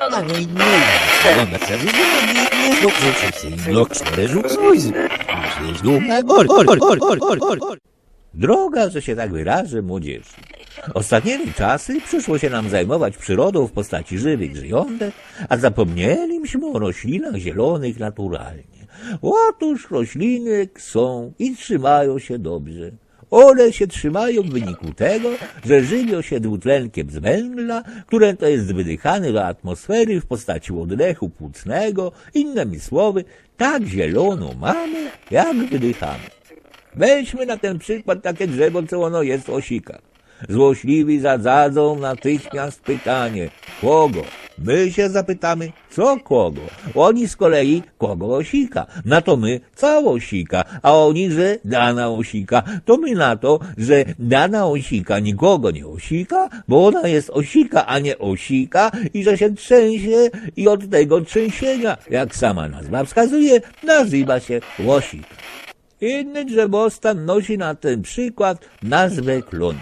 Ale nie, nie, no się no gor, gor, gor, gor, gor. Droga, że się tak wyrażę, młodzieży. Ostatnimi czasy przyszło się nam zajmować przyrodą w postaci żywych żyjątek, a zapomnieliśmy o roślinach zielonych naturalnie. Otóż rośliny są i trzymają się dobrze. One się trzymają w wyniku tego, że żywią się dwutlenkiem z węgla, które to jest wydychane do atmosfery w postaci oddechu płucnego, innymi słowy, tak zieloną mamy, jak wydychamy. Weźmy na ten przykład takie drzewo, co ono jest osika. Złośliwi zadadzą natychmiast pytanie, kogo? My się zapytamy, co kogo? Oni z kolei, kogo osika? Na to my, co osika? A oni, że dana osika. To my na to, że dana osika nikogo nie osika, bo ona jest osika, a nie osika i że się trzęsie i od tego trzęsienia, jak sama nazwa wskazuje, nazywa się łosik. Inny drzewostan nosi na ten przykład nazwę klon.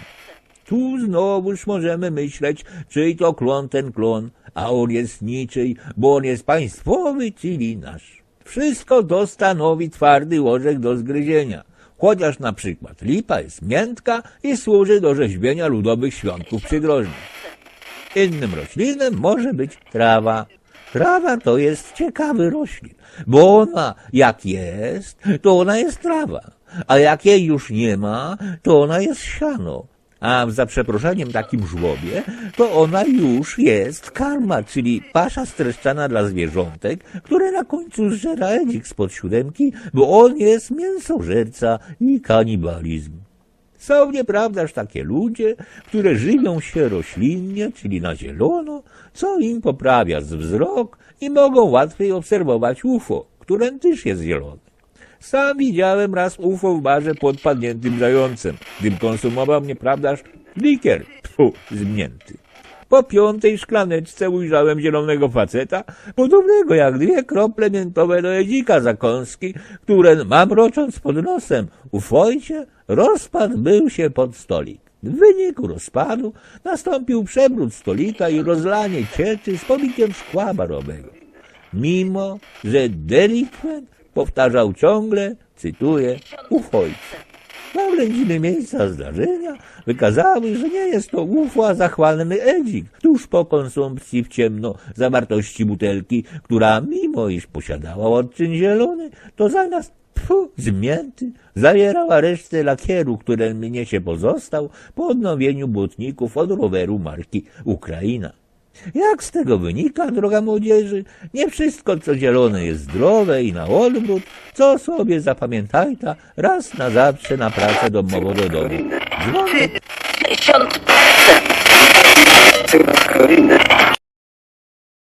Tu znowuż możemy myśleć, czyj to klon ten klon, a on jest niczyj, bo on jest państwowy, czyli nasz. Wszystko to stanowi twardy łożek do zgryzienia. Chociaż na przykład lipa jest miętka i służy do rzeźbienia ludowych świątków przydrożnych. Innym roślinem może być trawa. Trawa to jest ciekawy roślin, bo ona jak jest, to ona jest trawa, a jak jej już nie ma, to ona jest siano. A za przeproszeniem takim żłobie, to ona już jest karma, czyli pasza streszczana dla zwierzątek, które na końcu zżera edzik spod siódemki, bo on jest mięsożerca i kanibalizm. Są nieprawdaż takie ludzie, które żywią się roślinnie, czyli na zielono, co im poprawia wzrok i mogą łatwiej obserwować UFO, które też jest zielone. Sam widziałem raz UFO w barze pod padniętym zającem, gdym konsumował nieprawdaż likier, tfu, zmięty. Po piątej szklaneczce ujrzałem zielonego faceta, podobnego jak dwie krople miętowe do jedzika zakąski, które mamrocząc pod nosem u Fojcie, rozpadł był się pod stolik. W wyniku rozpadu nastąpił przewrót stolika i rozlanie cieczy z pobiciem szkła barowego. Mimo, że delikwent powtarzał ciągle, cytuję, ufojce. Oględziny miejsca zdarzenia wykazały, że nie jest to UFO, a zachwalny edzik, tuż po konsumpcji w ciemno zawartości butelki, która mimo iż posiadała odczyn zielony, to zamiast pfu, zmięty, zawierała resztę lakieru, który mnie się pozostał po odnowieniu błotników od roweru marki Ukraina. Jak z tego wynika, droga młodzieży, nie wszystko, co zielone jest zdrowe i na odwrót, co sobie zapamiętajta raz na zawsze na pracę domową do domu. Dzwonek Tysiąc procent.